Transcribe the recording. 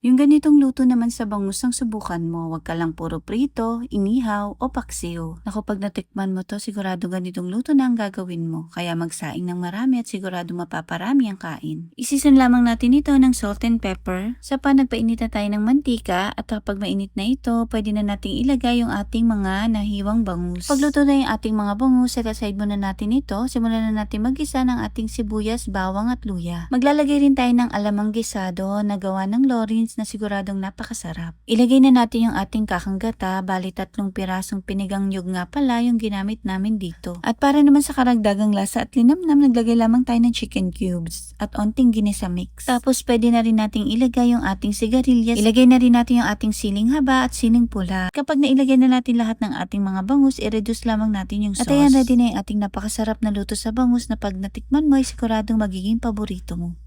Yung ganitong luto naman sa bangus ang subukan mo, wag ka lang puro prito, inihaw o paksiw. Ako pag natikman mo to, sigurado ganitong luto na ang gagawin mo. Kaya magsaing ng marami at sigurado mapaparami ang kain. Isisan lamang natin ito ng salt and pepper. Sa pan, nagpainit na tayo ng mantika at kapag mainit na ito, pwede na nating ilagay yung ating mga nahiwang bangus. Pagluto na yung ating mga bangus, set aside muna natin ito. Simulan na natin magisa ng ating sibuyas, bawang at luya. Maglalagay rin tayo ng alamang gisado na gawa ng Lawrence na siguradong napakasarap. Ilagay na natin yung ating kakanggata, bali tatlong pirasong pinigang nyug nga pala yung ginamit namin dito. At para naman sa karagdagang lasa at linamnam, naglagay lamang tayo ng chicken cubes at onting ginisa mix. Tapos pwede na rin nating ilagay yung ating sigarilyas. Ilagay na rin natin yung ating siling haba at siling pula. Kapag nailagay na natin lahat ng ating mga bangus, i-reduce lamang natin yung sauce. At ayan, ready na yung ating napakasarap na luto sa bangus na pag natikman mo ay siguradong magiging paborito mo.